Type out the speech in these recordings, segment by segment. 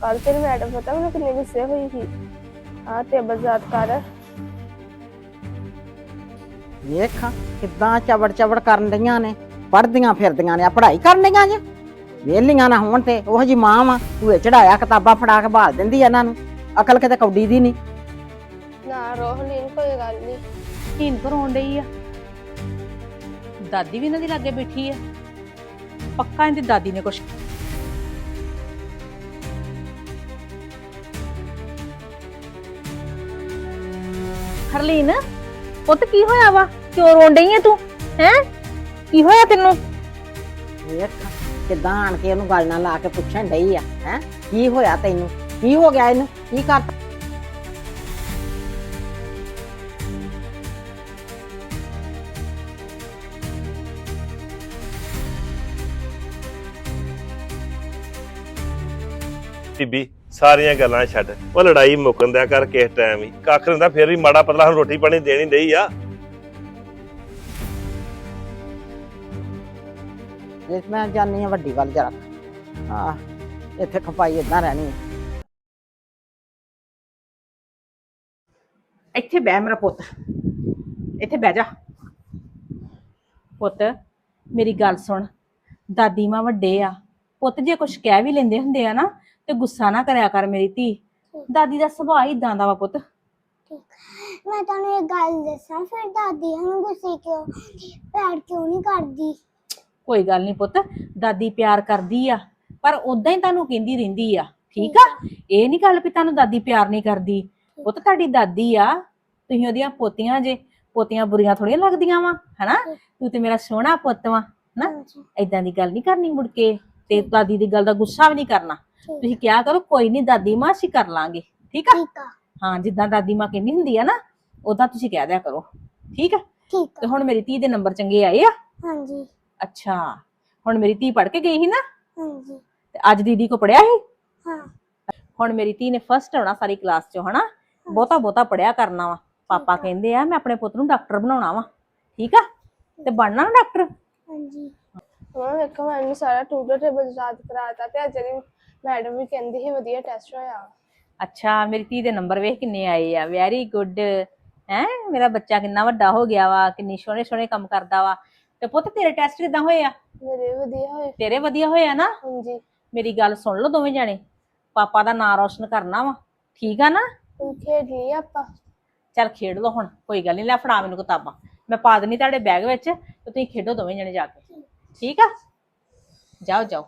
ਕੱਲ ਤੇਰੀ ਮੈਡਮ ਪਤਾ ਮੈਨੂੰ ਕਿੰਨੀ ਗੁੱਸੇ ਹੋਈ ਸੀ। ਆ ਤੇ ਬਜ਼ਾਤ ਕਰ। ਵੇਖ ਕਿੱਦਾਂ ਚਵੜ ਚਵੜ ਕਰਨ ਡਈਆਂ ਨੇ ਪੜਦੀਆਂ ਫਿਰਦੀਆਂ ਨੇ ਆ ਪੜ੍ਹਾਈ ਕਰਨ ਡਈਆਂ ਜੇ। ਵੇਲੀਆਂ ਨਾ ਹੋਣ ਤੇ ਉਹ ਜੀ ਮਾਂ ਵਾ ਭੂਏ ਚੜਾਇਆ ਕਿਤਾਬਾਂ ਫੜਾ ਕੇ ਭਾਲ ਦਿੰਦੀ ਆ ਇਹਨਾਂ ਨੂੰ ਅਕਲ ਕਿਤੇ ਕੌਡੀ ਦੀ ਨਹੀਂ। ਨਾ ਰੋਹਲੀਨ ਕੋਈ ਗੱਲ ਨਹੀਂ ਹੀਨ ਭਰਾਉਣ ਡਈ ਆ। ਦਾਦੀ ਵੀ ਇਹਨਾਂ ਦੀ ਲਾਗੇ ਬੈਠੀ ਆ। ਪੱਕਾ ਇਹਦੀ ਦਾਦੀ ਨੇ ਕੁਛ ਹਰਲੀਨ ਪੁੱਤ ਕੀ ਹੋਇਆ ਵਾ? ਕਿਉਂ ਰੋਣ ਡਈ ਆ ਤੂੰ? ਹੈ? ਕੀ ਹੋਇਆ ਤੈਨੂੰ? ਵੇਖ ਕਿੱਦਾਂ ਆਣ ਕੇ ਉਹਨੂੰ ਗੱਲ ਨਾਲ ਲਾ ਕੇ ਪੁੱਛਣ ਡਈ ਆ ਹੈ? ਕੀ ਹੋਇਆ ਤੈਨੂੰ? ਕੀ ਹੋ ਗਿਆ ਇਹਨੂੰ? ਕੀ ਕਰ ਬੀਬੀ ਸਾਰੀਆਂ ਗੱਲਾਂ ਛੱਡ। ਉਹ ਲੜਾਈ ਮੁੱਕਣ ਦਿਆ ਕਰ ਕਿਸ ਟਾਈਮ ਹੀ। ਕੱਖ ਹੁੰਦਾ ਫਿਰ ਵੀ ਮਾੜਾ ਪਤਲਾ ਹੁਣ ਰੋਟੀ ਪਾਣੀ ਦੇਣੀ ਨਹੀਂ ਆ। ਇਸ ਮੈਂ ਜਾਨੀ ਆ ਵੱਡੀ ਗੱਲ ਜਰਾ ਆ ਇੱਥੇ ਖਪਾਈ ਇਦਾਂ ਰਹਿਣੀ ਆ। ਇੱਥੇ ਬਹਿ ਮੇਰਾ ਪੁੱਤ। ਇੱਥੇ ਬਹਿ ਜਾ। ਪੁੱਤ ਮੇਰੀ ਗੱਲ ਸੁਣ। ਦਾਦੀ ਮਾਂ ਵੱਡੇ ਆ। ਪੁੱਤ ਜੇ ਕੁਝ ਕਹਿ ਵੀ ਲੈਂਦੇ ਹੁੰਦੇ ਆ ਨਾ ਤੇ ਗੁੱਸਾ ਨਾ ਕਰਿਆ ਕਰ ਮੇਰੀ ਧੀ। ਦਾਦੀ ਦਾ ਸੁਭਾਅ ਇਦਾਂ ਦਾ ਵਾ ਪੁੱਤ। ਮੈਂ ਤੁਹਾਨੂੰ ਇੱਕ ਗੱਲ ਦੱਸਾਂ ਫਿਰ ਦਾਦੀ ਸਾਨੂੰ ਗੁੱਸੇ ਕਿਉਂ? ਪਿਆਰ ਕਿਉਂ ਨਹੀਂ ਕਰਦੀ? ਕੋਈ ਗੱਲ ਨਹੀਂ ਪੁੱਤ ਦਾਦੀ ਪਿਆਰ ਕਰਦੀ ਆ ਪਰ ਉਦਾਂ ਹੀ ਤੁਹਾਨੂੰ ਕਹਿੰਦੀ ਰਹਿੰਦੀ ਆ। ਠੀਕ ਆ? ਇਹ ਨਹੀਂ ਗੱਲ ਵੀ ਤੁਹਾਨੂੰ ਦਾਦੀ ਪਿਆਰ ਨਹੀਂ ਕਰਦੀ। ਪੁੱਤ ਤੁਹਾਡੀ ਦਾਦੀ ਆ ਤੁਸੀਂ ਉਹਦੀਆਂ ਪੋਤੀਆਂ ਜੇ ਪੋਤੀਆਂ ਬੁਰੀਆਂ ਥੋੜੀਆਂ ਲੱਗਦੀਆਂ ਵਾ ਹਨਾ? ਤੂੰ ਤੇ ਮੇਰਾ ਸੋਹਣਾ ਪੁੱਤ ਵਾ ਹਨਾ? ਏਦਾਂ ਦੀ ਗੱਲ ਨਹੀਂ ਕਰਨੀ ਮੁੜ ਕੇ ਤੇ ਦਾਦੀ ਦੀ ਗੱਲ ਦਾ ਗੁੱਸਾ ਵੀ ਨਹੀਂ ਕਰਨਾ। ਤੁਸੀਂ ਕਿਹਾ ਕਰੋ ਕੋਈ ਨਹੀਂ ਦਾਦੀ ਮਾਂ ਅਸੀਂ ਕਰ ਲਾਂਗੇ ਠੀਕ ਆ? ਠੀਕ ਆ। ਹਾਂ ਜਿੱਦਾਂ ਦਾਦੀ ਮਾਂ ਕਹਿੰਦੀ ਹੁੰਦੀ ਆ ਨਾ ਉਦਾਂ ਤੁਸੀਂ ਕਹਿ ਦਿਆ ਕਰੋ ਠੀਕ ਆ? ਠੀਕ ਤੇ ਆ ਹੁਣ ਮੇਰੀ ਧੀ ਦੇ ਨੰਬਰ ਚੰਗੇ ਆਏ ਆ? ਹਾਂਜੀ। ਅੱਛਾ ਹੁਣ ਮੇਰੀ ਧੀ ਪੜ ਕੇ ਗਈ ਸੀ ਨਾ? ਹਾਂਜੀ। ਤੇ ਅੱਜ ਦੀਦੀ ਕੋ ਪੜਿਆ ਸੀ? ਹਾਂ। ਹੁਣ ਮੇਰੀ ਧੀ ਨੇ ਫਸਟ ਆਉਣਾ ਸਾਰੀ ਕਲਾਸ ਚੋਂ ਹਨਾ? ਬਹੁਤਾ ਬਹੁਤਾ ਪੜਿਆ ਕਰਨਾ ਵਾ। ਪਾਪਾ ਕਹਿੰਦੇ ਆ ਮੈਂ ਆਪਣੇ ਪੁੱਤ ਨੂੰ ਡਾਕਟਰ ਬਣਾਉਣਾ ਵਾ ਠੀਕ ਆ? ਤੇ ਬਣਨਾ ਨਾ ਡਾਕਟਰ? ਹਾਂਜੀ। ਮੈਂ ਵੇਖੋ ਮੈਨੂੰ ਸਾਰਾ ਟੂਟਰ ਟੇਬਲ ਯਾਦ ਕਰਾਤਾ ਤੇ ਅੱਜ ਮੈਡਮ ਵੀ ਕਹਿੰਦੀ ਸੀ ਵਧੀਆ ਟੈਸਟ ਹੋਇਆ। ਅੱਛਾ ਮੇਰੀ ਧੀ ਦੇ ਨੰਬਰ ਵੇਖ ਕਿੰਨੇ ਆਏ ਆ। ਵੈਰੀ ਗੁੱਡ ਹੈ? ਮੇਰਾ ਬੱਚਾ ਕਿੰਨਾ ਵੱਡਾ ਹੋ ਗਿਆ ਵਾ ਕਿੰਨੀ ਸੋਹਣੇ ਸੋਹਣੇ ਕੰਮ ਕਰਦਾ ਵਾ। ਤੇ ਪੁੱਤ ਤੇਰੇ ਟੈਸਟ ਕਿਦਾਂ ਹੋਏ ਆ? ਮੇਰੇ ਵਧੀਆ ਹੋਏ। ਤੇਰੇ ਵਧੀਆ ਹੋਏ ਆ ਨਾ? ਹਾਂਜੀ। ਮੇਰੀ ਗੱਲ ਸੁਣ ਲਓ ਦੋਵੇਂ ਜਾਣੇ। ਪਾਪਾ ਦਾ ਨਾਂ ਰੌਸ਼ਨ ਕਰਨਾ ਵਾ। ਠੀਕ ਆ ਨਾ? ਹੁਣ ਖੇਡ ਲਈ ਆਪਾਂ। ਚੱਲ ਖੇਡ ਲਓ ਹੁਣ ਕੋਈ ਗੱਲ ਨਹੀਂ ਲੈ ਫੜਾ ਮੈਨੂੰ ਕਿਤਾਬਾਂ। ਮੈਂ ਪਾ ਦਿੰਨੀ ਤੁਹਾਡੇ ਬੈਗ ਵਿੱਚ ਤੇ ਤੁਸੀਂ ਖੇਡੋ ਦੋਵੇਂ ਜਣੇ ਜਾ ਕੇ। ਠੀਕ ਆ? ਜਾਓ ਜਾਓ।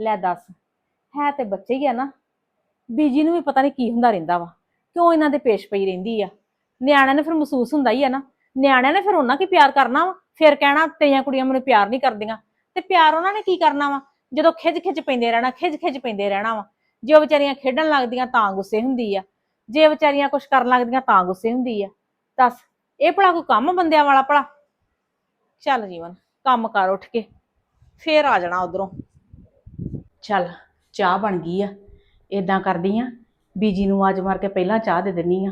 ਲੈ ਦੱਸ। ਹੈ ਤੇ ਬੱਚੇ ਹੀ ਆ ਨਾ। ਬੀਜੀ ਨੂੰ ਵੀ ਪਤਾ ਨਹੀਂ ਕੀ ਹੁੰਦਾ ਰਹਿੰਦਾ ਵਾ। ਕਿਉਂ ਇਹਨਾਂ ਦੇ ਪੇਸ਼ ਪਈ ਰਹਿੰਦੀ ਆ? ਨਿਆਣਿਆਂ ਨੇ ਫਿਰ ਮਹਿਸੂਸ ਹੁੰਦਾ ਹੀ ਆ ਨਾ। ਨਿਆਣਿਆਂ ਨੇ ਫਿਰ ਉਹਨਾਂ ਕੀ ਪਿਆਰ ਕਰਨਾ ਵਾ? ਫਿਰ ਕਹਿਣਾ, ਤੇਰੀਆਂ ਕੁੜੀਆਂ ਮੈਨੂੰ ਪਿਆਰ ਨਹੀਂ ਕਰਦੀਆਂ। ਤੇ ਪਿਆਰ ਉਹਨਾਂ ਨੇ ਕੀ ਕਰਨਾ ਵਾ? ਜਦੋਂ ਖਿੱਚ ਖਿੱਚ ਪੈਂਦੇ ਰਹਿਣਾ ਖਿੱਚ ਖਿੱਚ ਪੈਂਦੇ ਰਹਿਣਾ ਵਾ। ਜੇ ਉਹ ਵਿਚਾਰੀਆਂ ਖੇਡਣ ਲੱਗਦੀਆਂ ਤਾਂ ਗੁੱਸੇ ਹੁੰਦੀ ਆ। ਜੇ ਵਿਚਾਰੀਆਂ ਕੁਝ ਕਰਨ ਲੱਗਦੀਆਂ ਤਾਂ ਗੁੱਸੇ ਹੁੰਦੀ ਆ। ਦੱਸ, ਇਹ ਭਲਾ ਕੋਈ ਕੰਮ ਬੰਦਿਆਂ ਵਾਲਾ ਭਲਾ? ਚੱਲ ਜੀਵਨ, ਕੰਮ ਕਰ ਉੱਠ ਕੇ। ਫੇਰ ਆ ਜਾਣਾ ਉਧਰੋਂ। ਚੱਲ, ਚਾਹ ਬਣ ਗਈ ਆ। ਏਦਾਂ ਕਰਦੀ ਆ, ਬੀਜੀ ਨੂੰ ਆਜ ਮਾਰ ਕੇ ਪਹਿਲਾਂ ਚਾਹ ਦੇ ਦਿੰਨੀ ਆ।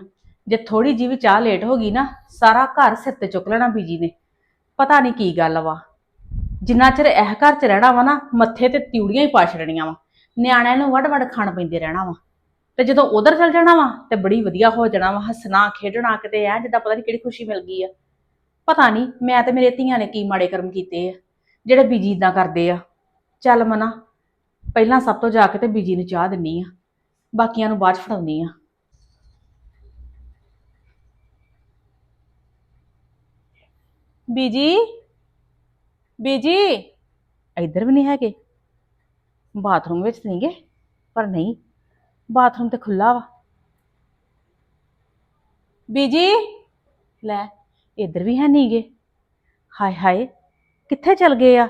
ਜੇ ਥੋੜੀ ਜਿਹੀ ਵੀ ਚਾਹ ਲੇਟ ਹੋ ਗਈ ਨਾ, ਸਾਰਾ ਘਰ ਸਿਰ ਤੇ ਚੁੱਕ ਲੈਣਾ ਬੀਜੀ ਨੇ। ਪਤਾ ਨਹੀਂ ਕੀ ਗੱਲ ਵਾ। ਜਿੰਨਾ ਚਿਰ ਇਹ ਘਰ 'ਚ ਰਹਿਣਾ ਵਾ ਨਾ, ਮੱਥੇ ਤੇ ਤਿਉੜੀਆਂ ਹੀ ਪਾ ਛੜਣੀਆਂ ਵਾ। ਨਿਆਣਿਆਂ ਨੂੰ ਵੱਡ ਵੱਡ ਖਾਣ ਪੈਂਦੇ ਰਹਿਣਾ ਵਾ। ਤੇ ਜਦੋਂ ਉਧਰ ਚਲ ਜਾਣਾ ਵਾ, ਤੇ ਬੜੀ ਵਧੀਆ ਹੋ ਜਾਣਾ ਵਾ। ਹੱਸਣਾ, ਖੇਡਣਾ ਕਿਤੇ ਐ, ਜਿੱਦਾਂ ਪਤਾ ਨਹੀਂ ਕਿਹੜੀ ਖੁਸ਼ੀ ਮਿਲ ਗਈ ਆ। ਪਤਾ ਨਹੀਂ ਮੈਂ ਤੇ ਮੇਰੇ ਧੀਆਂ ਨੇ ਕੀ ਮਾੜੇ ਕਰਮ ਕੀਤੇ ਆ। ਜਿਹੜੇ ਬੀਜੀ ਇਦਾਂ ਕਰਦੇ ਆ। ਚੱਲ ਮਨਾ ਪਹਿਲਾਂ ਸਭ ਤੋਂ ਜਾ ਕੇ ਤੇ ਬੀਜੀ ਨੂੰ ਚਾਹ ਦਿੰਨੀ ਆ। ਬਾਕੀਆਂ ਨੂੰ ਬਾਅਦ ਚ ਫੜਾਉਣੀ ਆ। ਬੀਜੀ? ਬੀਜੀ? ਇੱਧਰ ਵੀ ਨਹੀਂ ਹੈਗੇ। ਬਾਥਰੂਮ ਵਿੱਚ ਨਹੀਂ ਗਏ ਪਰ ਨਹੀਂ। ਬਾਥਰੂਮ ਤੇ ਖੁੱਲਾ ਵਾ। ਬੀਜੀ? ਲੈ, ਇੱਧਰ ਵੀ ਹੈ ਨਹੀਂ ਗੇ ਹਾਏ ਹਾਏ, ਕਿੱਥੇ ਚਲ ਗਏ ਆ?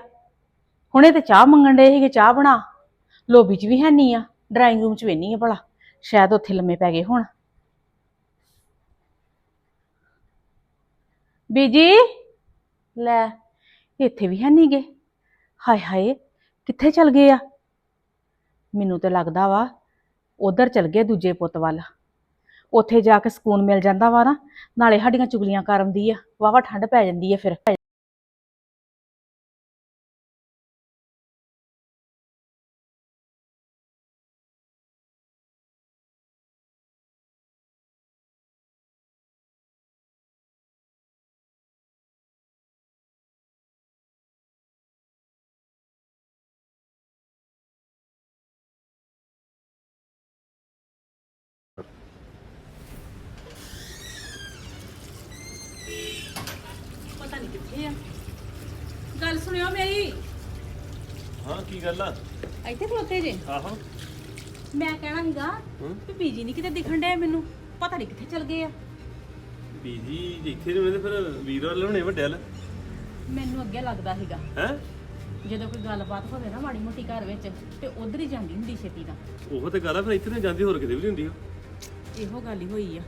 ਹੁਣੇ ਤੇ ਚਾਹ ਮੰਗਣ ਡਏ ਸੀਗੇ, ਚਾਹ ਬਣਾ। ਲੋਬੀ 'ਚ ਵੀ ਹੈ ਨਹੀਂ ਆ ਡਰਾਇੰਗ ਰੂਮ 'ਚ ਵੇਨੀ ਆ ਭਲਾ, ਸ਼ਾਇਦ ਉੱਥੇ ਲੰਮੇ ਪੈ ਗਏ ਹੁਣ। ਬੀਜੀ? ਲੈ, ਇੱਥੇ ਵੀ ਹੈ ਨਹੀਂ ਗੇ ਹਾਏ ਹਾਏ, ਕਿੱਥੇ ਚਲ ਗਏ ਆ? ਮੈਨੂੰ ਤੇ ਲੱਗਦਾ ਵਾ, ਉਧਰ ਚਲ ਗਏ ਦੂਜੇ ਪੁੱਤ ਵੱਲ। ਉੱਥੇ ਜਾ ਕੇ ਸਕੂਨ ਮਿਲ ਜਾਂਦਾ ਵਾ ਨਾ, ਨਾਲੇ ਸਾਡੀਆਂ ਚੁਗਲੀਆਂ ਕਰਮਦੀ ਆ ਵਾਵਾ ਠੰਡ ਪੈ ਜਾਂਦੀ ਆ ਫਿਰ। ਸੁਣਿਓ ਮੇਰੀ। ਹਾਂ ਕੀ ਗੱਲ ਆ? ਇੱਥੇ ਖਲੋਤੇ ਜੇ। ਆਹੋ। ਮੈਂ ਕਹਿਣਾ ਸੀਗਾ ਵੀ ਬੀਜੀ ਨਹੀਂ ਕਿਤੇ ਦਿਖਣ ਡਿਆ ਮੈਨੂੰ। ਪਤਾ ਨਹੀਂ ਕਿੱਥੇ ਚਲ ਗਏ ਆ। ਬੀਜੀ ਇੱਥੇ ਨੇ ਮੇਰੇ ਫਿਰ ਵੀਰ ਵਾਲੇ ਹੋਣੇ ਵੱਡੇ ਵਾਲੇ? ਮੈਨੂੰ ਅੱਗੇ ਲੱਗਦਾ ਸੀਗਾ। ਹੈ? ਜਦੋਂ ਕੋਈ ਗੱਲਬਾਤ ਹੋਵੇ ਨਾ ਮਾੜੀ ਮੋਟੀ ਘਰ ਵਿੱਚ ਤੇ ਉਧਰ ਹੀ ਜਾਂਦੀ ਹੁੰਦੀ ਛੇਤੀ ਦਾ ਉਹ ਤੇ ਗੱਲ ਆ ਫਿਰ ਇੱਥੇ ਨੇ ਜਾਂਦੀ ਹੋਰ ਕਿਤੇ ਵੀ ਨਹੀਂ ਹੁੰਦੀ ਉਹ ਇਹੋ ਗੱਲ ਹੀ ਹੋਈ ਆ।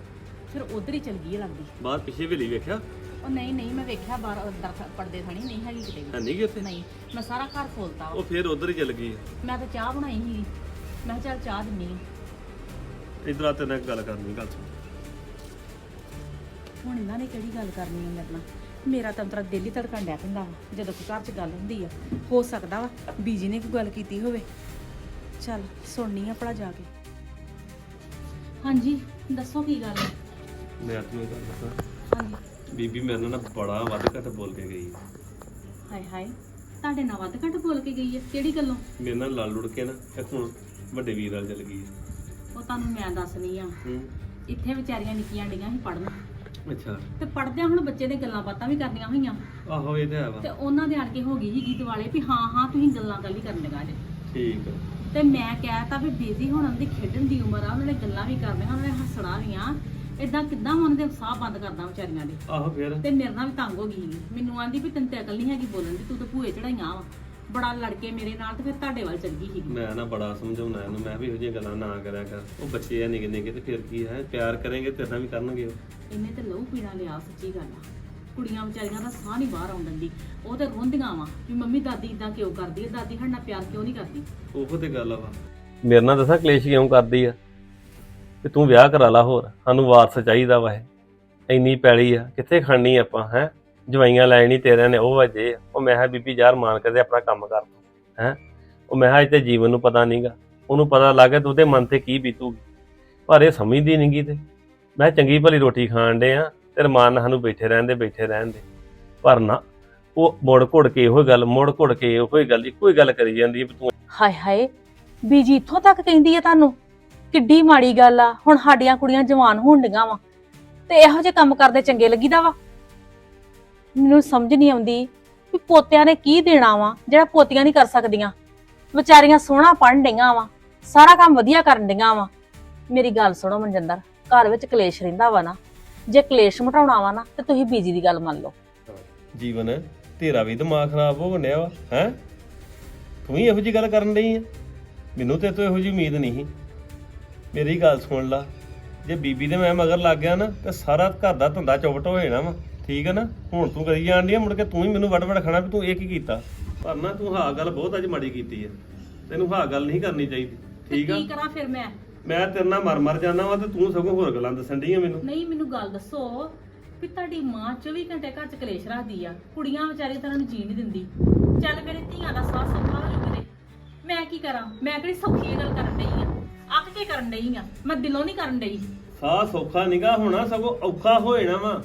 ਫਿਰ ਉਧਰ ਹੀ ਚਲ ਗਈ ਆ ਲੱਗਦੀ। ਬਾਹਰ ਪਿੱਛੇ ਵੇਲੀ ਵੇਖਿਆ? ਉਹ ਨਹੀਂ ਨਹੀਂ ਮੈਂ ਵੇਖਿਆ ਬਾਹਰ ਦਰਖਤ ਪਰਦੇ ਥਣੀ ਨਹੀਂ ਹੈਗੀ ਕਿਤੇ ਵੀ। ਹੈ ਨਹੀਂ ਕਿ ਉੱਥੇ ਨਹੀਂ ਮੈਂ ਸਾਰਾ ਘਰ ਖੋਲਤਾ ਵਾ। ਉਹ ਫਿਰ ਉਧਰ ਹੀ ਚੱਲ ਗਈ। ਮੈਂ ਤਾਂ ਚਾਹ ਬਣਾਈ ਸੀ। ਮੈਂ ਕਿਹਾ ਚੱਲ ਚਾਹ ਦਿੰਨੀ ਆ। ਇਧਰ ਆ ਤੇ ਨਾਲ ਗੱਲ ਕਰਨੀ ਗੱਲ ਸੁਣ। ਹੁਣ ਇਹਨਾਂ ਨੇ ਕਿਹੜੀ ਗੱਲ ਕਰਨੀ ਆ ਮੇਰੇ ਨਾਲ? ਮੇਰਾ ਤਾਂ ਅੰਤਰਾ ਦਿਲ ਹੀ ਧੜਕਣ ਡਿਆ ਪੈਂਦਾ ਵਾ ਜਦੋਂ ਕੋਈ ਘਰ 'ਚ ਗੱਲ ਹੁੰਦੀ ਆ। ਹੋ ਸਕਦਾ ਵਾ ਬੀਜੀ ਨੇ ਕੋਈ ਗੱਲ ਕੀਤੀ ਹੋਵੇ। ਚੱਲ ਸੁਣਨੀ ਆ ਭਲਾ ਜਾ ਕੇ। ਹਾਂਜੀ ਦੱਸੋ ਕੀ ਗੱਲ ਹੈ ਮੈਂ ਤੈਨੂੰ ਗੱਲ ਦੱਸਾਂ। ਹਾਂਜੀ। ਬੀਬੀ ਮੇਰੇ ਨਾਲ ਨਾ ਬੜਾ ਵੱਧ ਘੱਟ ਬੋਲ ਕੇ ਗਈ। ਹਾਏ ਹਾਏ ਤੁਹਾਡੇ ਨਾਲ ਵੱਧ ਘੱਟ ਬੋਲ ਕੇ ਗਈ ਹੈ ਕਿਹੜੀ ਗੱਲੋਂ? ਮੇਰੇ ਨਾਲ ਲੜ ਲੁੜ ਕੇ ਨਾ ਇੱਕ ਹੁਣ ਵੱਡੇ ਵੀਰ ਨਾਲ ਚੱਲ ਗਈ। ਉਹ ਤੁਹਾਨੂੰ ਮੈਂ ਦੱਸਣੀ ਆ ਹੂੰ। ਇੱਥੇ ਵਿਚਾਰੀਆਂ ਨਿੱਕੀਆਂ ਡੀਆਂ ਸੀ ਪੜਨ ਅੱਛਾ। ਤੇ ਪੜਦਿਆਂ ਹੁਣ ਬੱਚੇ ਦੇ ਗੱਲਾਂ ਬਾਤਾਂ ਵੀ ਕਰਨੀਆਂ ਹੋਈਆਂ। ਆਹੋ ਇਹ ਤੇ ਹੈ ਤੇ ਉਹਨਾਂ ਦੇ ਆਣ ਕੇ ਹੋ ਗਈ ਸੀਗੀ ਦਿਵਾਲੇ ਵੀ ਹਾਂ ਹਾਂ ਤੁਸੀਂ ਗੱਲਾਂ ਗੱਲ ਹੀ ਕਰਨ ਲੱਗਾ ਜੇ। ਠੀਕ ਆ। ਤੇ ਮੈਂ ਕਹਿਤਾ ਵੀ ਬੀਜ਼ੀ ਹੁਣ ਉਹਨਾਂ ਦੀ ਖੇਡਣ ਦੀ ਉਮਰ ਆ ਉਹਨਾਂ ਨੇ ਗੱਲਾਂ ਵੀ ਕਰਨੀਆਂ ਉਹਨਾਂ ਨੇ ਹੱਸਣਾ ਵੀ ਆ। ਇਦਾਂ ਕਿੱਦਾਂ ਉਹਨਾਂ ਦੇ ਸਾਹ ਬੰਦ ਕਰਦਾ ਵਿਚਾਰੀਆਂ ਦੇ। ਆਹੋ ਫਿਰ। ਤੇ ਮੇਰੇ ਨਾਲ ਵੀ ਤੰਗ ਹੋ ਗਈ ਸੀ ਮੈਨੂੰ ਆਂਦੀ ਵੀ ਤੈਨੂੰ ਤੇ ਅਕਲ ਨਹੀਂ ਹੈਗੀ ਬੋਲਣ ਦੀ ਤੂੰ ਤਾਂ ਭੂਏ ਚੜਾਈਆਂ ਵਾ। ਬੜਾ ਲੜ ਕੇ ਮੇਰੇ ਨਾਲ ਤੇ ਫਿਰ ਤੁਹਾਡੇ ਵੱਲ ਚੱਲ ਗਈ ਸੀ ਮੈਂ ਨਾ ਬੜਾ ਸਮਝਾਉਣਾ ਇਹਨੂੰ ਮੈਂ ਵੀ ਇਹੋ ਜਿਹੀਆਂ ਗੱਲਾਂ ਨਾ ਕਰਿਆ ਕਰ। ਉਹ ਬੱਚੇ ਆ ਨਿੱਕੇ ਨਿੱਕੇ ਤੇ ਫਿਰ ਕੀ ਹੈ ਪਿਆਰ ਕਰਾਂਗੇ ਤੇਰੇ ਨਾਲ ਵੀ ਕਰਨਗੇ ਉਹ। ਇਹਨੇ ਤੇ ਲਹੂ ਪੀਣਾ ਲਿਆ ਸੱਚੀ ਗੱਲ ਆ। ਕੁੜੀਆਂ ਵਿਚਾਰੀਆਂ ਦਾ ਸਾਹ ਨਹੀਂ ਬਾਹਰ ਆਉਣ ਦਿੰਦੀ। ਉਹ ਤੇ ਰੋਂਦੀਆਂ ਵਾ ਵੀ ਮੰਮੀ ਦਾਦੀ ਇਦਾਂ ਕਿਉਂ ਕਰਦੀ ਹੈ ਦਾਦੀ ਸਾਡੇ ਨਾਲ ਪਿਆਰ ਕਿਉਂ ਨਹੀਂ ਕਰਦੀ? ਉਹ ਤੇ ਗੱਲ ਆ ਵਾ। ਮੇਰੇ ਨਾਲ ਦੱਸਾਂ ਕਲੇਸ਼ ਕਿਉਂ ਕਰਦੀ ਆ? ਕਿ ਤੂੰ ਵਿਆਹ ਕਰਾ ਲਾ ਹੋਰ, ਸਾਨੂੰ ਵਾਰਸ ਚਾਹੀਦਾ ਵਾ ਇਹ। ਇੰਨੀ ਪੈਲੀ ਆ, ਕਿੱਥੇ ਖੜਨੀ ਆਪਾਂ, ਹੈ? ਜਵਾਈਆਂ ਲੈਣੀ ਤੇਰਿਆਂ ਨੇ ਉਹ ਵਜੇ ਉਹ ਮੈਂ ਕਿਹਾ, ਬੀਬੀ ਯਾਰ ਮਾਨ ਕਰਦੇ ਆਪਣਾ ਕੰਮ ਕਰ ਹੈ? ਉਹ ਮੈਂ ਕਿਹਾ ਇੱਥੇ ਜੀਵਨ ਨੂੰ ਪਤਾ ਨਹੀਂਗਾ ਉਹਨੂੰ ਪਤਾ ਲੱਗ ਗਿਆ ਤੂੰ ਮਨ ਤੇ ਕੀ ਬੀਤੂਗੀ। ਪਰ ਇਹ ਸਮਝਦੀ ਨਹੀਂਗੀ ਤੇ। ਮੈਂ ਕਿਹਾ, ਚੰਗੀ ਭਲੀ ਰੋਟੀ ਖਾਣ ਦੇ ਆ, ਤੇ ਮਾਨ ਨਾਲ ਸਾਨੂੰ ਬੈਠੇ ਰਹਿਣ ਦੇ, ਬੈਠੇ ਰਹਿਣ ਦੇ। ਪਰ ਨਾ, ਉਹ ਮੁੜ ਘੁੜ ਕੇ ਇਹੋ ਗੱਲ, ਮੁੜ ਘੁੜ ਕੇ ਇਹੋ ਗੱਲ, ਇੱਕੋ ਹੀ ਗੱਲ ਕਰੀ ਜਾਂਦੀ ਹੈ ਤੂੰ ਹਾਏ ਹਾਏ, ਬੀਜੀ ਇੱਥੋਂ ਤੱਕ ਕਹਿੰਦੀ ਹੈ ਤੁਹਾਨੂੰ? ਕਿੱਡੀ ਮਾੜੀ ਗੱਲ ਆ, ਹੁਣ ਸਾਡੀਆਂ ਕੁੜੀਆਂ ਜਵਾਨ ਹੋਣ ਡੀਆਂ ਵਾ। ਤੇ ਇਹੋ ਜਿਹੇ ਕੰਮ ਕਰਦੇ ਚੰਗੇ ਲੱਗੀਦਾ ਵਾ? ਮੈਨੂੰ ਸਮਝ ਨਹੀਂ ਆਉਂਦੀ ਵੀ ਪੋਤਿਆਂ ਨੇ ਕੀ ਦੇਣਾ ਵਾ, ਜਿਹੜਾ ਪੋਤੀਆਂ ਨਹੀਂ ਕਰ ਸਕਦੀਆਂ। ਵਿਚਾਰੀਆਂ ਸੋਹਣਾ ਪੜ੍ਹਨ ਡੀਆਂ ਵਾ, ਸਾਰਾ ਕੰਮ ਵਧੀਆ ਕਰਨ ਡੀਆਂ ਵਾ। ਮੇਰੀ ਗੱਲ ਸੁਣੋ ਮਨਜਿੰਦਰ, ਘਰ ਵਿੱਚ ਕਲੇਸ਼ ਰਹਿੰਦਾ ਵਾ ਨਾ। ਜੇ ਕਲੇਸ਼ ਮਟਾਉਣਾ ਵਾ ਨਾ, ਤੇ ਤੁਸੀਂ ਬੀਜੀ ਦੀ ਗੱਲ ਮੰਨ ਲਓ। ਜੀਵਨ, ਤੇਰਾ ਵੀ ਦਿਮਾਗ ਖਰਾਬ ਹੋ ਗਿਆ ਵਾ, ਹੈ? ਤੂੰ ਹੀ ਇਹੋ ਜੀ ਗੱਲ ਕਰਨ ਲਈ ਆ? ਮੈਨੂੰ ਤੇ ਤੋਂ ਇਹੋ ਜੀ ਉਮੀਦ ਨਹੀਂ ਸੀ। ਮੇਰੀ ਗੱਲ ਸੁਣ ਲਾ। ਜੇ ਬੀਬੀ ਦੇ ਮੈਂ ਮਗਰ ਲੱਗ ਗਿਆ ਨਾ ਤੇ ਸਾਰਾ ਘਰ ਦਾ ਧੰਦਾ ਚੌਪਟ ਹੋ ਜਾਣਾ ਵਾ। ਠੀਕ ਹੈ ਨਾ? ਹੁਣ ਤੂੰ ਕਰੀ ਜਾਣ ਆ ਮੁੜ ਕੇ ਤੂੰ ਹੀ ਮੈਨੂੰ ਵੜ ਵੜ ਖਾਣਾ ਵੀ ਤੂੰ ਇਹ ਕੀ ਕੀਤਾ? ਪਰ ਨਾ ਤੂੰ ਹਾਂ ਗੱਲ ਬਹੁਤ ਅੱਜ ਮਾੜੀ ਕੀਤੀ ਹੈ ਤੈਨੂੰ ਹਾਂ ਗੱਲ ਨਹੀਂ ਕਰਨੀ ਚਾਹੀਦੀ। ਤੇ ਠੀਕ ਆ? ਕੀ ਕਰਾਂ ਫਿਰ ਮੈਂ? ਮੈਂ ਤੇਰੇ ਨਾਲ ਮਰ ਮਰ ਜਾਣਾ ਵਾ ਤੇ ਤੂੰ ਸਗੋਂ ਹੋਰ ਗੱਲਾਂ ਦੱਸਣ ਡਈ ਆ ਮੈਨੂੰ। ਨਹੀਂ ਮੈਨੂੰ ਗੱਲ ਦੱਸੋ ਵੀ ਤੁਹਾਡੀ ਮਾਂ 24 ਘੰਟੇ ਘਰ ਚ ਕਲੇਸ਼ ਰੱਖਦੀ ਆ। ਕੁੜੀਆਂ ਵਿਚਾਰੀ ਤਰ੍ਹਾਂ ਨੂੰ ਜੀਣ ਨਹੀਂ ਦਿੰਦੀ। ਚੱਲ ਮੇਰੇ ਧੀਆਂ ਦਾ ਸਾਹ ਸੌਖਾ ਹੋ ਜੂ ਮੈਂ ਕੀ ਕਰਾਂ? ਮੈਂ ਕਿਹੜੀ ਸੌਖੀ ਇਹ ਗੱਲ ਕਰਨ ਡਈ ਆ? ਅੱਕ ਕੇ ਕਰਨ ਡਈ ਆ। ਮੈਂ ਦਿਲੋਂ ਨਹੀਂ ਕਰਨ ਡਈ। ਸਾਹ ਸੌਖਾ ਨਿਗਾ ਹੋਣਾ ਸਗੋਂ ਔਖਾ ਹੋ ਜਾਣਾ ਵਾ।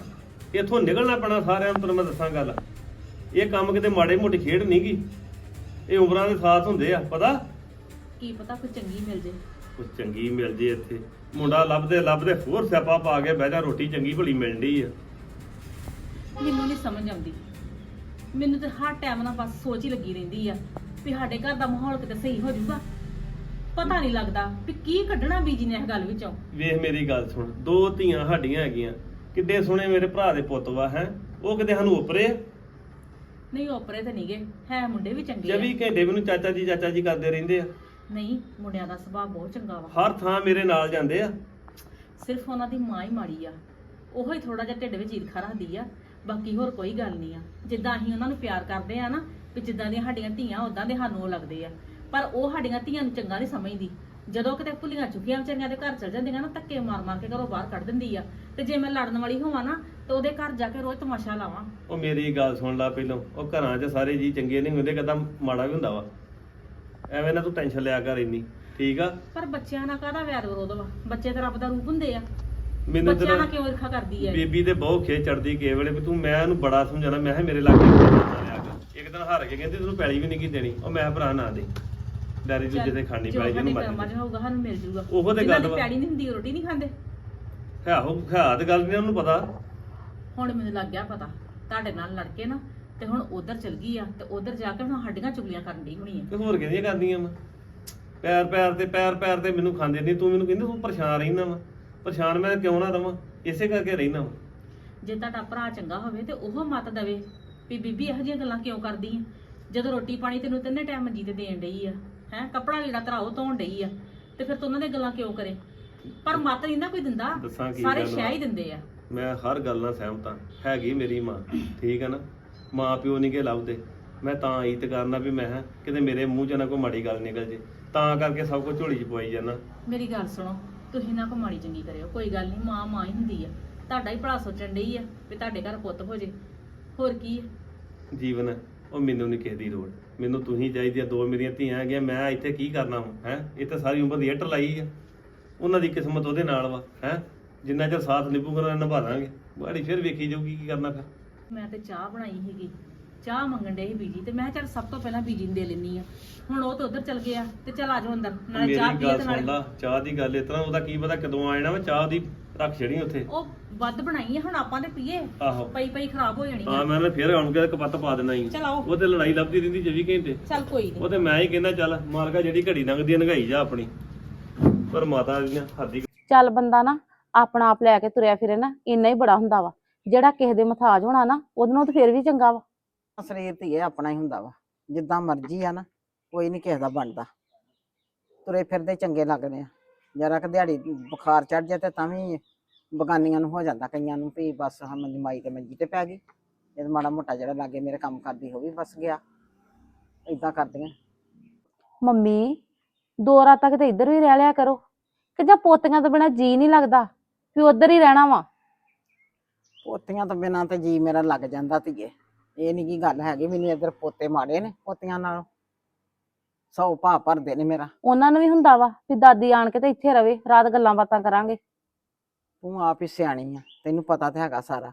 ਇੱਥੋਂ ਨਿਕਲਣਾ ਪੈਣਾ ਸਾਰਿਆਂ ਨੂੰ ਤੈਨੂੰ ਮੈਂ ਦੱਸਾਂ ਗੱਲ। ਇਹ ਕੰਮ ਕਿਤੇ ਮਾੜੇ ਮੋਟੀ ਖੇਡ ਨਹੀਂਗੀ ਇਹ ਉਮਰਾਂ ਦੇ ਸਾਥ ਹੁੰਦੇ ਆ ਪਤਾ? ਕੀ ਪਤਾ ਕੋਈ ਚੰਗੀ ਮਿਲ ਜੇ। ਕੁਝ ਚੰਗੀ ਮਿਲ ਜੇ ਇੱਥੇ। ਮੁੰਡਾ ਲੱਭਦੇ ਲੱਭਦੇ ਹੋਰ ਸਿਆਪਾ ਪਾ ਕੇ ਬਹਿ ਜਾ ਰੋਟੀ ਚੰਗੀ ਭਲੀ ਮਿਲਣ ਆ। ਮੈਨੂੰ ਨਹੀਂ ਸਮਝ ਆਉਂਦੀ। ਮੈਨੂੰ ਤੇ ਹਰ ਟਾਈਮ ਨਾਲ ਬਸ ਸੋਚ ਹੀ ਲੱਗੀ ਰਹਿੰਦੀ ਆ ਵੀ ਸਾਡੇ ਘਰ ਦਾ ਮਾਹੌਲ ਕਿਤੇ ਸਹੀ ਹੋ ਜਾਊਗਾ। ਪਤਾ ਨਹੀਂ ਲੱਗਦਾ ਵੀ ਕੀ ਕੱਢਣਾ ਬੀਜੀ ਨੇ ਇਸ ਗੱਲ ਵਿੱਚੋਂ। ਵੇਖ ਮੇਰੀ ਗੱਲ ਸੁਣ ਦੋ ਧੀਆਂ ਸਾਡੀਆਂ ਹੈਗੀਆਂ ਕਿੱਡੇ ਸੋਹਣੇ ਮੇਰੇ ਭਰਾ ਦੇ ਪੁੱਤ ਵਾ ਹੈ? ਉਹ ਕਿਤੇ ਸਾਨੂੰ ਉਪਰੇ? ਆ। ਨਹੀਂ ਓਪਰੇ ਤੇ ਨਹੀਂਗੇ ਹੈ ਮੁੰਡੇ ਵੀ ਚੰਗੇ ਆ। 24 ਘੰਟੇ ਮੈਨੂੰ ਚਾਚਾ ਜੀ ਚਾਚਾ ਜੀ ਕਰਦੇ ਰਹਿੰਦੇ ਆ। ਨਹੀਂ ਮੁੰਡਿਆਂ ਦਾ ਸੁਭਾਅ ਬਹੁਤ ਚੰਗਾ ਵਾ। ਹਰ ਥਾਂ ਮੇਰੇ ਨਾਲ ਜਾਂਦੇ ਆ। ਸਿਰਫ ਉਹਨਾਂ ਦੀ ਮਾਂ ਹੀ ਮਾੜੀ ਆ। ਉਹੋ ਹੀ ਥੋੜਾ ਜਿਹਾ ਢਿੱਡ ਵਿੱਚ ਈਰਖਾ ਰੱਖਦੀ ਆ। ਬਾਕੀ ਹੋਰ ਕੋਈ ਗੱਲ ਨਹੀਂ ਆ। ਜਿੱਦਾਂ ਅਸੀਂ ਉਹਨਾਂ ਨੂੰ ਪਿਆਰ ਕਰਦੇ ਆ ਨਾ ਵੀ ਜਿੱਦਾਂ ਦੀਆਂ ਸਾਡੀਆਂ ਧੀਆਂ ਉਦਾਂ ਦੇ ਸਾਨੂੰ ਉਹ ਲੱਗਦੇ ਆ। ਪਰ ਉਹ ਸਾਡੀਆਂ ਧੀਆਂ ਨੂੰ ਚੰਗਾ ਨਹੀਂ ਸਮਝਦੀ। ਜਦੋਂ ਕਿਤੇ ਭੁੱਲੀਆਂ ਚੁੱਕੀਆਂ ਵਿਚਾਰੀਆਂ ਦੇ ਘਰ ਚਲ ਜਾਂਦੀਆਂ ਨਾ ਧੱਕੇ ਮਾਰ ਮਾਰ ਕੇ ਘਰੋਂ ਬਾਹਰ ਕੱਢ ਦਿੰਦੀ ਆ। ਤੇ ਜੇ ਮੈਂ ਲੜਨ ਵਾਲੀ ਹੋਵਾਂ ਨਾ ਤੇ ਉਹਦੇ ਘਰ ਜਾ ਕੇ ਰੋਜ਼ ਤਮਾਸ਼ਾ ਲਾਵਾਂ। ਉਹ ਮੇਰੀ ਗੱਲ ਸੁਣ ਲੈ ਪਹਿਲਾਂ। ਉਹ ਘਰਾਂ 'ਚ ਸਾਰੇ ਜੀ ਚੰਗੇ ਨਹੀਂ ਹੁੰਦੇ ਕਦਾਂ ਮਾੜਾ ਵੀ ਹੁੰਦਾ ਵਾ। ਐਵੇਂ ਨਾ ਤੂੰ ਟੈਨਸ਼ਨ ਲਿਆ ਕਰ ਇੰਨੀ। ਠੀਕ ਆ? ਪਰ ਬੱਚਿਆਂ ਨਾਲ ਕਾਹਦਾ ਵੈਰ ਵਿਰੋਧ ਵਾ? ਬੱਚੇ ਤਾਂ ਰੱਬ ਦਾ ਰੂਪ ਹੁੰਦੇ ਆ। ਮੈਨੂੰ ਬੱਚਿਆਂ ਨਾਲ ਕਿਉਂ ਈਰਖਾ ਕਰਦੀ ਐ ਬੀਬੀ ਦੇ ਬਹੁਤ ਖੇ ਚੜਦੀ ਕੇ ਵੇਲੇ ਵੀ ਤੂੰ ਮੈਂ ਉਹਨੂੰ ਬੜਾ ਸਮਝਾਣਾ ਮੈਂ ਕਿਹਾ ਮੇਰੇ ਲਾਗੇ ਨਾ ਲਿਆ ਕਰ। ਇੱਕ ਦਿਨ ਹਾਰ ਕੇ ਕਹਿੰਦੀ ਤੈਨੂੰ ਪੈਲੀ ਵੀ ਨਹੀਂ ਕੀ ਦੇਣੀ। ਉਹ ਮੈਂ ਭਰਾ ਨਾ ਦੇ। ਡੈਰੀ ਦੂਜੇ ਤੇ ਖਾਣੀ ਜੋ ਪੈਲੀ ਜਿਹਨੂੰ ਮਰਜ਼ੀ ਹੋਊਗਾ ਸਾਨੂੰ ਮਿਲ ਜੂਗਾ ਉਹੋ ਤੇ ਗੱਲ ਦੀ ਵਾ। ਪੈੜੀ ਨਹੀਂ ਹੁੰਦੀ ਰੋਟੀ ਨਹੀਂ ਖਾਂਦੇ। ਹੈ ਉਹ ਤੇ ਗੱਲ ਨਹੀਂ ਉਹਨੂੰ ਪਤਾ। ਹੁਣ ਮੈਨੂੰ ਲੱਗ ਗਿਆ ਪਤਾ ਤੁਹਾਡੇ ਨਾਲ ਲੜ ਕੇ ਨਾ ਤੇ ਹੁਣ ਉਧਰ ਚਲ ਗਈ ਆ ਤੇ ਉਧਰ ਜਾ ਕੇ ਹੁਣ ਹੱਡੀਆਂ ਚੁਗਲੀਆਂ ਕਰਨ ਡਈ ਹੋਣੀ ਆ। ਤੇ ਹੋਰ ਕਿਹਦੀਆਂ ਕਰਦੀਆਂ ਵਾ? ਪੈਰ ਪੈਰ ਤੇ ਪੈਰ ਪੈਰ ਤੇ ਮੈਨੂੰ ਖਾਂਦੇ ਨਹੀਂ ਤੂੰ ਮੈਨੂੰ ਕਹਿੰਦੀ ਤੂੰ ਪਰੇਸ਼ਾਨ ਰਹਿਣਾ ਵਾ। ਪਰੇਸ਼ਾਨ ਮੈਂ ਕਿਉਂ ਨਾ ਰਵਾਂ? ਇਸੇ ਕਰਕੇ ਰਹਿਣਾ ਵਾ। ਜੇ ਤੁਹਾਡਾ ਭਰਾ ਚੰਗਾ ਹੋਵੇ ਤੇ ਉਹ ਮਤ ਦਵੇ ਵੀ ਬੀਬੀ ਇਹੋ ਜਿਹੀਆਂ ਗੱਲਾਂ ਕਿਉਂ ਕਰਦੀ ਆ? ਜਦੋਂ ਰੋਟੀ ਪਾਣੀ ਤੈਨੂੰ ਤਿੰਨੇ ਟਾਈਮ ਮੰਜੀ ਤੇ ਦੇਣ ਡਈ ਆ। ਹੈ ਕੱਪੜਾ ਲੀੜਾ ਧਰਾਓ ਧੋਣ ਡਈ ਆ। ਤੇ ਫਿਰ ਤੂੰ ਉਹਨਾਂ ਦੀਆਂ ਗੱਲਾਂ ਕਿਉਂ ਕਰੇ? ਪਰ ਮਤ ਨਹੀਂ ਨਾ ਕੋਈ ਦਿੰਦਾ। ਦੱਸਾਂ ਕੀ ਸਾਰੇ ਗੱਲ ਸ਼ਹਿ? ਹੀ ਦਿੰਦੇ ਆ। ਮੈਂ ਹਰ ਗੱਲ ਨਾਲ ਸਹਿਮਤ ਹਾਂ। ਹੈਗੀ ਮੇਰੀ ਮਾਂ ਠੀਕ ਹੈ ਨਾ? ਮਾਂ ਪਿਓ ਨਹੀਂ ਕਿ ਲੱਭਦੇ। ਮੈਂ ਤਾਂ ਇੱਜ਼ਤ ਕਰਨਾ ਵੀ ਮੈਂ ਕਿਹਾ ਕਿਤੇ ਮੇਰੇ ਮੂੰਹ 'ਚ ਨਾ ਕੋਈ ਮਾੜੀ ਗੱਲ ਨਿਕਲ ਜੇ। ਤਾਂ ਕਰਕੇ ਸਭ ਕੁਝ ਝੋਲੀ 'ਚ ਪਵਾਈ ਜਾਣਾ ਮੇਰੀ ਗੱਲ ਸੁਣੋ ਤੁਸੀਂ ਨਾ ਕੋ ਮਾੜੀ ਚੰਗੀ ਕਰਿਓ। ਕੋਈ ਗੱਲ ਨਹੀਂ ਮਾਂ ਮਾਂ ਹੀ ਹੁੰਦੀ ਆ। ਤੁਹਾਡਾ ਹੀ ਭਲਾ ਸੋਚਣ ਡਈ ਆ ਵੀ ਤੁਹਾਡੇ ਘਰ ਪੁੱਤ ਹੋ ਜੇ। ਹੋਰ ਕੀ ਆ? ਜੀਵਨ ਹੈ, ਉਹ ਮੈਨੂੰ ਨਹੀਂ ਕਿਸੇ ਦੀ ਲੋੜ। ਮੈਨੂੰ ਤੁਸੀਂ ਹੀ ਚਾਹੀਦੀ ਆ, ਦੋ ਮੇਰੀਆਂ ਧੀਆਂ ਹੈਗੀਆਂ, ਮੈਂ ਇੱਥੇ ਕੀ ਕਰਨਾ ਵਾ, ਹੈ? ਇਹ ਤਾਂ ਸਾਰੀ ਉਮਰ ਦੀ ਇੱਟ ਲਾਈ ਆ। ਉਹਨਾਂ ਦੀ ਕਿਸਮਤ ਉਹਦੇ ਨਾਲ ਵਾ, ਹੈ? ਜਿੰਨਾ ਚਿਰ ਸਾਥ ਨਿਭੂਗਾ ਨਿਭਾ ਦਾਂਗੇ। ਬਾੜੀ ਫਿਰ ਵੇਖੀ ਜਾਊਗੀ ਕੀ ਕਰਨਾ ਫਿਰ। ਮੈਂ ਤੇ ਚਾਹ ਬਣਾਈ ਸੀਗੀ। ਚਾਹ ਮੰਗਣ ਡੇ ਸੀ ਬੀਜੀ ਤੇ ਮੈਂ ਕਿਹਾ ਚੱਲ ਸਭ ਤੋਂ ਪਹਿਲਾਂ ਬੀਜੀ ਨੂੰ ਦੇ ਲੈਣੀ ਆ ਹੁਣ ਉਹ ਤੇ ਉਧਰ ਚਲ ਗਿਆ ਤੇ ਚੱਲ ਆ ਜਾਓ ਅੰਦਰ ਨਾਲੇ ਮੇਰੀ ਚਾਹ ਪੀਏ ਗੱਲ ਤੇ ਸੁਣ ਨਾਲੇ। ਲਾ ਚਾਹ ਦੀ ਗੱਲ ਇਸ ਤਰ੍ਹਾਂ ਉਹਦਾ ਕੀ ਪਤਾ ਕਦੋਂ ਆ ਜਾਣਾ ਵਾ ਚਾਹ ਦੀ ਰੱਖ ਛੜੀ ਉੱਥੇ। ਉਹ ਵੱਧ ਬਣਾਈ ਆ ਹੁਣ ਆਪਾਂ ਤੇ ਪੀਏ। ਆਹੋ। ਪਈ ਪਈ ਖਰਾਬ ਹੋ ਜਾਣੀ ਹਾਂ ਆ ਮੈਂ ਨਾ ਫਿਰ ਆਉਣ ਕੇ ਕਪੱਤ ਪਾ ਦੇਣਾ ਹੀ ਚਲ ਆਓ। ਉਹ ਤੇ ਲੜਾਈ ਲੱਭਦੀ ਰਹਿੰਦੀ 24 ਘੰਟੇ। ਚੱਲ ਕੋਈ ਨਹੀਂ ਉਹ ਤੇ ਮੈਂ ਹੀ ਕਹਿੰਦਾ ਚੱਲ ਮਾਲਕਾ ਜਿਹੜੀ ਘੜੀ ਲੰਘਦੀ ਨਗਾਈ ਜਾ ਆਪਣੀ। ਪਰ ਮਾਤਾ ਦੀਆਂ ਹੱਦੀ ਚੱਲ ਬੰਦਾ ਨਾ ਆਪਣਾ ਆਪ ਲੈ ਕੇ ਤੁਰਿਆ ਫਿਰੇ ਨਾ ਇੰਨਾ ਹੀ ਬੜਾ ਹੁੰਦਾ ਵਾ। ਜਿਹੜਾ ਕਿਸੇ ਦੇ ਮਥਾਜ ਹੋਣਾ ਨਾ ਉਹਦੇ ਨਾਲੋਂ ਤਾਂ ਫਿਰ ਵੀ ਚੰਗਾ ਵਾ। ਸਰੀਰ ਧੀਏ ਆਪਣਾ ਹੀ ਹੁੰਦਾ ਵਾ। ਜਿੱਦਾਂ ਮਰਜ਼ੀ ਆ ਨਾ ਕੋਈ ਨਹੀਂ ਕਿਸੇ ਦਾ ਬਣਦਾ। ਤੁਰੇ ਫਿਰਦੇ ਚੰਗੇ ਲੱਗਦੇ ਆ। ਜਰਾ ਕਿ ਦਿਹਾੜੀ ਬੁਖਾਰ ਚੜ ਜਾਏ ਤੇ ਤਾਂ ਵੀ ਬਗਾਨੀਆਂ ਨੂੰ ਹੋ ਜਾਂਦਾ ਕਈਆਂ ਨੂੰ ਵੀ ਬਸ ਹਾਂ ਮੰਜੀ ਮਾਈ ਤੇ ਮੰਜੀ ਤੇ ਪੈ ਗਈ। ਜਦ ਮਾੜਾ ਮੋਟਾ ਜਿਹੜਾ ਲਾਗੇ ਮੇਰੇ ਕੰਮ ਕਰਦੀ ਹੋ ਵੀ ਬਸ ਗਿਆ। ਇਦਾਂ ਕਰਦੀਆਂ। ਮੰਮੀ ਦੋ ਰਾਤਾਂ ਕਿਤੇ ਇੱਧਰ ਵੀ ਰਹਿ ਲਿਆ ਕਰੋ। ਕਿ ਜਾਂ ਪੋਤੀਆਂ ਤੋਂ ਬਿਨਾ ਜੀ ਨਹੀਂ ਲੱਗਦਾ? ਵੀ ਉੱਧਰ ਹੀ ਰਹਿਣਾ ਵਾ। ਪੋਤੀਆਂ ਤੋਂ ਬਿਨਾਂ ਤੇ ਜੀ ਮੇਰਾ ਲੱਗ ਜਾਂਦਾ ਧੀਏ। ਇਹ ਨਹੀਂ ਕੀ ਗੱਲ ਹੈਗੀ ਮੈਨੂੰ ਇੱਧਰ ਪੋਤੇ ਮਾੜੇ ਨੇ ਪੋਤੀਆਂ ਨਾਲ। ਸੌ ਭਾ ਭਰਦੇ ਨੇ ਮੇਰਾ। ਉਹਨਾਂ ਨੂੰ ਵੀ ਹੁੰਦਾ ਵਾ ਵੀ ਦਾਦੀ ਆਣ ਕੇ ਤੇ ਇੱਥੇ ਰਵੇ ਰਾਤ ਗੱਲਾਂ ਬਾਤਾਂ ਕਰਾਂਗੇ। ਤੂੰ ਆਪ ਹੀ ਸਿਆਣੀ ਆ ਤੈਨੂੰ ਪਤਾ ਤੇ ਹੈਗਾ ਸਾਰਾ।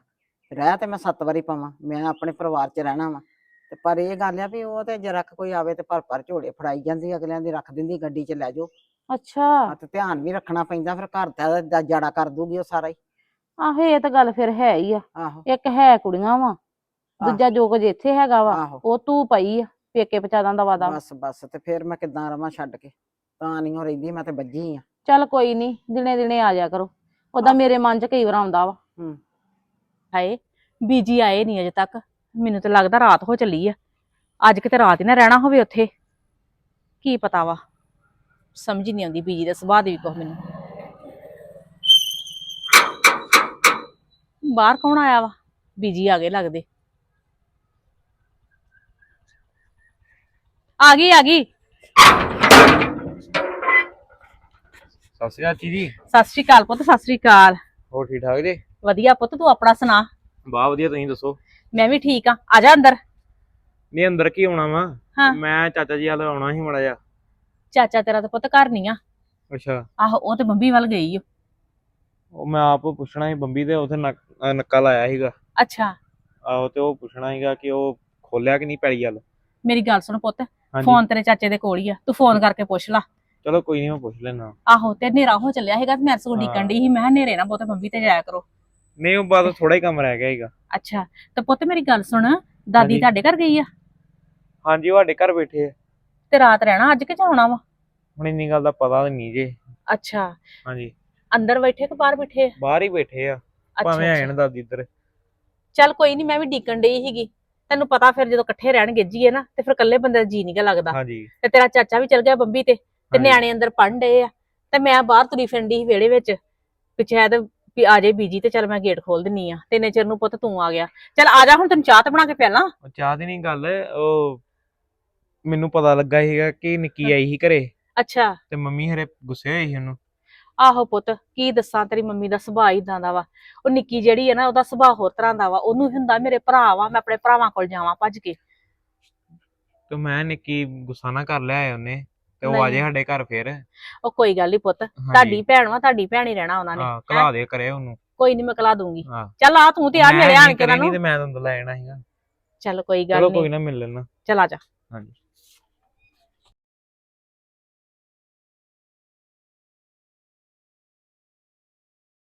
ਰਹਿ ਤੇ ਮੈਂ ਸੱਤ ਵਾਰੀ ਪਾਵਾਂ ਮੈਂ ਆਪਣੇ ਪਰਿਵਾਰ 'ਚ ਰਹਿਣਾ ਵਾ। ਤੇ ਪਰ ਇਹ ਗੱਲ ਆ ਵੀ ਉਹ ਤੇ ਜਰਾ ਕੋਈ ਆਵੇ ਤੇ ਭਰ ਭਰ ਝੋਲੇ ਫੜਾਈ ਜਾਂਦੀ ਅਗਲਿਆਂ ਦੀ ਰੱਖ ਦਿੰਦੀ ਗੱਡੀ 'ਚ ਲੈ ਜਾਓ। ਅੱਛਾ। ਤੇ ਧਿਆਨ ਵੀ ਰੱਖਣਾ ਪੈਂਦਾ ਫਿਰ ਘਰ ਦਾ ਦਾ ਜਾੜਾ ਕਰ ਦੂਗੀ ਉਹ ਸਾਰਾ ਹੀ। ਆਹੋ ਇਹ ਤਾਂ ਗੱਲ ਫਿਰ ਹੈ ਹੀ ਆ। ਆਹੋ। ਇੱਕ ਹੈ ਕੁੜੀਆਂ ਵਾ। ਦੂਜਾ ਜੋ ਕੁਝ ਇੱਥੇ ਹੈਗਾ ਵਾ ਆਹੋ। ਉਹ ਤੂੰ ਪਈ ਆ ਪੇਕੇ ਪਚਾਦਾਂ ਦਾ ਵਾਦਾ। ਬਸ ਬਸ ਤੇ ਫਿਰ ਮੈਂ ਕਿੱਦਾਂ ਰਵਾਂ ਛੱਡ ਕੇ? ਤਾਂ ਨਹੀਂ ਉਹ ਰਹਿੰਦੀ ਮੈਂ ਤੇ ਵੱਜੀ ਆ। ਚੱਲ ਕੋਈ ਨਹੀਂ ਦਿਨੇ ਦਿਨੇ ਆ ਜਾ ਕਰੋ। ਉਹਦਾ ਮੇਰੇ ਮਨ 'ਚ ਕਈ ਵਾਰ ਆਉਂਦਾ ਵਾ। ਹੂੰ। ਹਾਏ ਬੀਜੀ ਆਏ ਨਹੀਂ ਅਜੇ ਤੱਕ। ਮੈਨੂੰ ਤਾਂ ਲੱਗਦਾ ਰਾਤ ਹੋ ਚੱਲੀ ਆ। ਅੱਜ ਕਿਤੇ ਰਾਤ ਹੀ ਨਾ ਰਹਿਣਾ ਹੋਵੇ ਉੱਥੇ। ਕੀ ਪਤਾ ਵਾ? ਸਮਝ ਹੀ ਨਹੀਂ ਆਉਂਦੀ ਬੀਜੀ ਦੇ ਸੁਭਾਅ ਦੀ ਵੀ ਕੁਛ ਮੈਨੂੰ। ਬਾਹਰ ਕੌਣ ਆਇਆ ਵਾ? ਬੀਜੀ ਆ ਗਏ ਲੱਗਦੇ। ਆ ਗਈ ਆ ਗਈ। ਸਤਿ ਸ਼੍ਰੀ ਅਕਾਲ ਜੀ। ਸਤਿ ਸ਼੍ਰੀ ਅਕਾਲ ਪੁੱਤ ਸਤਿ ਸ਼੍ਰੀ ਅਕਾਲ। ਹੋਰ ਠੀਕ ਠਾਕ ਜੀ? ਵਧੀਆ ਪੁੱਤ ਤੂੰ ਆਪਣਾ ਸੁਣਾ? ਬਾ ਵਧੀਆ ਤੁਸੀਂ ਦੱਸੋ? ਮੈਂ ਵੀ ਠੀਕ ਆ। ਆ ਜਾ ਅੰਦਰ। ਨਹੀਂ ਅੰਦਰ ਕੀ ਆਉਣਾ ਵਾ? ਹਾਂ। ਮੈਂ ਚਾਚਾ ਜੀ ਵੱਲ ਆਉਣਾ ਸੀ ਮੜਾ ਜਾ ਚਾਚਾ ਤੇਰਾ ਤਾਂ ਪੁੱਤ ਘਰ ਨਹੀਂ ਆ। ਅੱਛਾ। ਆਹੋ ਉਹ ਤੇ ਬੰਬੀ ਵੱਲ ਗਈ ਓ। ਉਹ ਮੈਂ ਆਪ ਪੁੱਛਣਾ ਸੀ ਬੰਬੀ ਦੇ ਉਥੇ ਨੱਕਾ ਲਾਇਆ ਸੀਗਾ। ਅੱਛਾ। ਆਹੋ ਤੇ ਉਹ ਪੁੱਛਣਾ ਸੀਗਾ ਕਿ ਉਹ ਖੋਲਿਆ ਕਿ ਨਹੀਂ ਪੈਲੀ ਵੱਲ? ਮੇਰੀ ਗੱਲ ਸੁਣ ਪੁੱਤ ਫੋਨ ਤੇਰੇ ਚਾਚੇ ਦੇ ਕੋਲ ਹੀ ਆ ਤੂੰ ਫੋਨ ਕਰਕੇ ਪੁੱਛ ਲਾ। ਚਲੋ ਕੋਈ ਨਹੀਂ ਮੈਂ ਪੁੱਛ ਲੈਣਾ ਆਹੋ ਤੇ ਹਨੇਰਾ ਹੋ ਚੱਲਿਆ ਹੈਗਾ ਤੇ ਮੈਂ ਸਗੋਂ। ਡੀਕਣ ਡਈ ਸੀ ਮੈਂ ਕਿਹਾ ਹਨੇਰੇ ਨਾ ਬਹੁਤੇ ਬੰਬੀ ਤੇ ਜਾਇਆ ਕਰੋ। ਨਹੀਂ ਉਹ ਬਾਅਦ ਥੋੜਾ ਹੀ ਕੰਮ ਰਹਿ ਗਿਆ ਸੀਗਾ। ਅੱਛਾ ਤੇ ਪੁੱਤ ਮੇਰੀ ਗੱਲ ਸੁਣ ਦਾਦੀ ਹਾਂਜੀ। ਤੁਹਾਡੇ ਘਰ ਗਈ ਆ? ਹਾਂਜੀ ਉਹ ਸਾਡੇ ਘਰ ਬੈਠੇ ਆ। ਤੇ ਰਾਤ ਰਹਿਣਾ ਅੱਜ ਕਿ ਜਾਣਾ ਵਾ? ਹੁਣ ਇੰਨੀ ਗੱਲ ਦਾ ਪਤਾ ਨਹੀਂ ਜੇ। ਅੱਛਾ। ਹਾਂਜੀ। ਅੰਦਰ ਬੈਠੇ ਕਿ ਬਾਹਰ ਬੈਠੇ ਆ? ਬਾਹਰ ਹੀ ਬੈਠੇ ਆ। ਅੱਛਾ, ਭਾਵੇਂ ਅੱਛਾ। ਆਣ ਦਾਦੀ ਇੱਧਰ। ਚੱਲ ਕੋਈ ਨਹੀਂ ਮੈਂ ਵੀ ਡੀਕਣ ਡਈ ਸੀਗੀ। ਤੈਨੂੰ ਪਤਾ ਫਿਰ ਜਦੋਂ ਇਕੱਠੇ ਰਹਿਣ ਗਿੱਜੀਏ ਨਾ ਤੇ ਫਿਰ ਇਕੱਲੇ ਬੰਦੇ ਦਾ ਜੀ ਨੀਗਾ ਲੱਗਦਾ। ਹਾਂਜੀ। ਤੇ ਤੇਰਾ ਚਾਚਾ ਵੀ ਚਲ ਗਿਆ ਬੰਬੀ ਤੇ ਤੇ। ਨਿਆਣੇ ਅੰਦਰ ਪੜ੍ਹਨ ਡਏ ਆ। ਤੇ ਮੈਂ ਬਾਹਰ ਤੁਰੀ ਫਿਰਦੀ ਸੀ ਵਿਹੜੇ ਵਿੱਚ ਪਿੱਛੇ ਸ਼ਾਇਦ ਵੀ ਆ ਜੇ ਬੀਜੀ ਤੇ ਚੱਲ ਮੈਂ ਗੇਟ ਖੋਲ ਦਿੰਨੀ ਆ। ਤੇ ਇੰਨੇ ਚਿਰ ਨੂੰ ਪੁੱਤ ਤੂੰ ਆ ਗਿਆ। ਚੱਲ ਆ ਜਾ ਹੁਣ ਤੈਨੂੰ ਚਾਹ ਤੇ ਬਣਾ ਕੇ ਪਿਆਲਾਂ। ਉਹ ਚਾਹ ਦੀ ਨਹੀਂ ਗੱਲ ਉਹ ਮੈਨੂੰ ਪਤਾ ਲੱਗਾ ਸੀਗਾ ਕਿ ਨਿੱਕੀ ਆਈ ਸੀ ਘਰੇ। ਅੱਛਾ। ਤੇ ਮੰਮੀ ਹਰੇ ਗੁੱਸੇ ਹੋਈ ਸੀ ਉਹਨੂੰ। ਆਹੋ ਪੁੱਤ ਕੀ ਦੱਸਾਂ ਤੇਰੀ ਮੰਮੀ ਦਾ ਸੁਭਾਅ ਇਦਾਂ ਦਾ ਵਾ। ਉਹ ਨਿੱਕੀ ਜਿਹੜੀ ਹੈ ਨਾ ਉਹਦਾ ਸੁਭਾਅ ਹੋਰ ਤਰ੍ਹਾਂ ਦਾ ਵਾ। ਉਹਨੂੰ ਹੁੰਦਾ ਮੇਰੇ ਭਰਾ ਵਾ ਮੈਂ ਆਪਣੇ ਭਰਾਵਾਂ ਕੋਲ ਜਾਵਾਂ ਭੱਜ ਕੇ। ਤੇ ਮੈਂ ਨਿੱਕੀ ਗੁੱਸਾ ਨਾ ਕਰ ਲਿਆ ਉਹਨੇ ਤੇ ਉਹ ਆ ਨਹੀਂ। ਜੇ ਸਾਡੇ ਘਰ ਫੇਰ। ਉਹ ਕੋਈ ਗੱਲ ਨਹੀਂ ਪੁੱਤ ਤੁਹਾਡੀ ਭੈਣ ਵਾ ਤੁਹਾਡੀ ਭੈਣ ਹੀ ਰਹਿਣਾ ਉਹਨਾਂ ਨੇ ਹਾਂ ਕਲਾ ਦੇ ਕਰੇ ਉਹਨੂੰ। ਕੋਈ ਨਹੀਂ ਮੈਂ ਕਲਾ ਦੂੰਗੀ। ਚੱਲ ਆ ਤੂੰ ਤੇ ਆ ਮਿਲਿਆ ਆਣ ਨਹੀਂ ਕੇ ਉਹਨਾਂ ਕਰੇਂਗੀ ਨੂੰ। ਤੇ ਮੈਂ ਤੁਹਾਨੂੰ ਲੈ ਜਾਣਾ ਸੀਗਾ। ਚੱਲ ਕੋਈ ਗੱਲ ਚਲੋ ਕੋਈ ਨਹੀਂ ਨਾ ਮਿਲ ਲੈਣਾ। ਚੱਲ ਆ ਜਾ। ਹਾਂਜੀ।